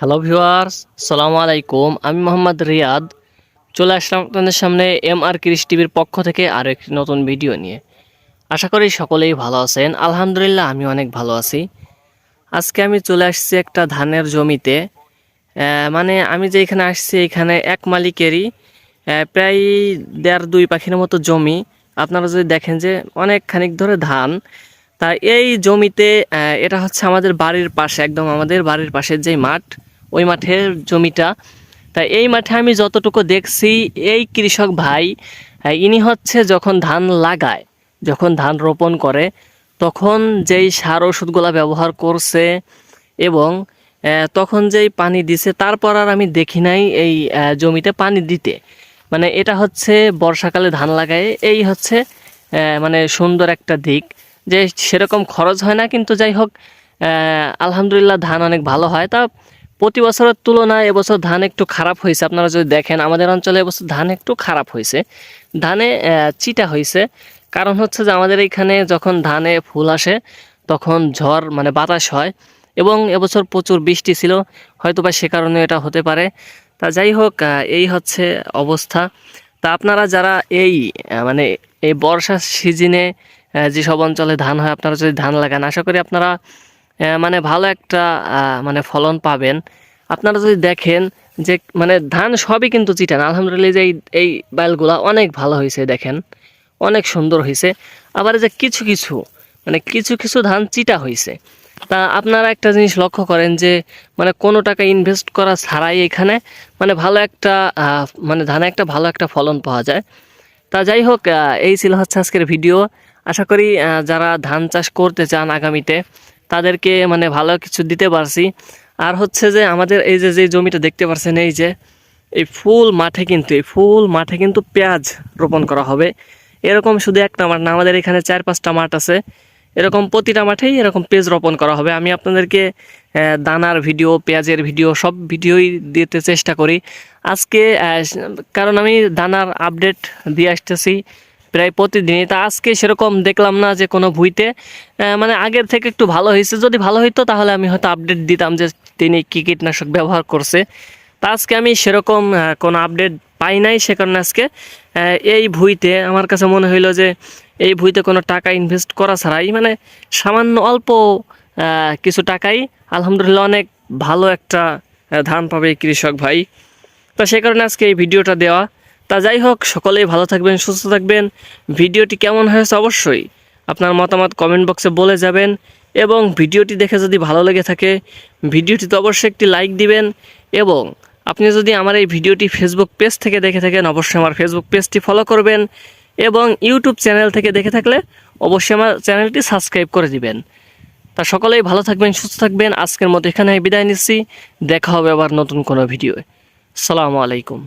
Hello viewers সালামু আলাইকুম আমি মোহাম্মদ রিয়াদ। চলে আসলাম আপনাদের সামনে এম আর কৃষি টিভির পক্ষ থেকে আরও একটি নতুন ভিডিও নিয়ে। আশা করি সকলেই ভালো আছেন। আলহামদুলিল্লাহ আমি অনেক ভালো আছি। আজকে আমি চলে আসছি একটা ধানের জমিতে। মানে আমি যে এখানে আসছি, এখানে এক মালিকেরই প্রায় দেড় দুই পাখির মতো জমি। আপনারা যদি দেখেন যে অনেক খানিক ধরে ধান। তা এই জমিতে এটা হচ্ছে আমাদের বাড়ির পাশে, একদম আমাদের বাড়ির পাশের যেই মাঠ ওই মাঠের জমিটা। তা এই মাঠে আমি যতটুকু দেখছি, এই কৃষক ভাই ইনি হচ্ছে যখন ধান লাগায়, যখন ধান রোপণ করে, তখন যেই সার ওষুধগুলা ব্যবহার করছে এবং তখন যেই পানি দিছে, তারপর আর আমি দেখি নাই এই জমিতে পানি দিতে। মানে এটা হচ্ছে বর্ষাকালে ধান লাগায়, এই হচ্ছে মানে সুন্দর একটা দিক। যে সেরকম খরচ হয় না, কিন্তু যাই হোক আলহামদুলিল্লাহ ধান অনেক ভালো হয়। তা প্রতি বছরের তুলনায় এবছর ধান একটু খারাপ হয়েছে। আপনারা যদি দেখেন, আমাদের অঞ্চলে এবছর ধান একটু খারাপ হয়েছে। ধানে চিটা হয়েছে। কারণ হচ্ছে যে আমাদের এইখানে যখন ধানে ফুল আসে, তখন ঝড় মানে বাতাস হয় এবং এবছর প্রচুর বৃষ্টি ছিল। হয়তো বা সে কারণে এটা হতে পারে। তা যাই হোক এই হচ্ছে অবস্থা। তা আপনারা যারা এই মানে এই বর্ষা সিজনে যেসব অঞ্চলে ধান হয়, আপনারা যদি ধান লাগান, আশা করি আপনারা মানে ভালো একটা মানে ফলন পাবেন। আপনারা যদি দেখেন যে মানে ধান সবই কিন্তু চিটান। আলহামদুলিল্লাহ যে এই বাইলগুলা অনেক ভালো হয়েছে, দেখেন। অনেক সুন্দর হয়েছে। আবার যে কিছু কিছু মানে কিছু কিছু ধান চিটা হয়েছে। তা আপনারা একটা জিনিস লক্ষ্য করেন যে মানে কোনো টাকা ইনভেস্ট করা ছাড়াই এখানে মানে ভালো একটা মানে ধানে একটা ভালো একটা ফলন পাওয়া যায়। তা যাই হোক এই ছিল হচ্ছে আজকের ভিডিও। আশা করি যারা ধান চাষ করতে চান আগামীতে তাদেরকে মানে ভালো কিছু দিতে পারছি। আর হচ্ছে যে আমাদের এই যে যে জমিটা দেখতে পাচ্ছেন এই যে, এই ফুল মাঠে কিন্তু, এই ফুল মাঠে কিন্তু পেঁয়াজ রোপণ করা হবে। এরকম শুধু একটা মাঠ না, আমাদের এখানে চার পাঁচটা মাঠ আছে। এরকম প্রতিটা মাঠেই এরকম পেঁয়াজ রোপণ করা হবে। আমি আপনাদেরকে দানার ভিডিও, পেঁয়াজের ভিডিও, সব ভিডিওই দিতে চেষ্টা করি। আজকে কারণ আমি দানার আপডেট দিয়ে আসতেছি। প্রায় প্রতিদিনই। তা আজকে সেরকম দেখলাম না যে কোনো ভুইতে। মানে আগের থেকে একটু ভালো হয়েছে। যদি ভালো হইতো তাহলে আমি হয়তো আপডেট দিতাম যে তিনি কী কীটনাশক ব্যবহার করছে। তা আজকে আমি সেরকম কোনো আপডেট পাই নাই সে কারণে আজকে এই ভুইতে আমার কাছে মনে হইল যে এই ভুইতে কোনো টাকা ইনভেস্ট করা ছাড়াই মানে সামান্য অল্প কিছু টাকাই আলহামদুলিল্লাহ অনেক ভালো একটা ধান পাবে কৃষক ভাই। তো সে কারণে আজকে এই ভিডিওটা দেওয়া। তা যাই হোক, সকলেই ভালো থাকবেন, সুস্থ থাকবেন। ভিডিওটি কেমন হয়েছে অবশ্যই আপনার মতামত কমেন্ট বক্সে বলে যাবেন এবং ভিডিওটি দেখে যদি ভালো লেগে থাকে, ভিডিওটিতে অবশ্যই একটি লাইক দিবেন এবং আপনি যদি আমার এই ভিডিওটি ফেসবুক পেজ থেকে দেখে থাকেন, অবশ্যই আমার ফেসবুক পেজটি ফলো করবেন এবং ইউটিউব চ্যানেল থেকে দেখে থাকলে অবশ্যই আমার চ্যানেলটি সাবস্ক্রাইব করে দিবেন। তা সকলেই ভালো থাকবেন, সুস্থ থাকবেন। আজকের মতো এখানে বিদায় নিচ্ছি। দেখা হবে আবার নতুন কোনো ভিডিওয়ে। সালামু আলাইকুম।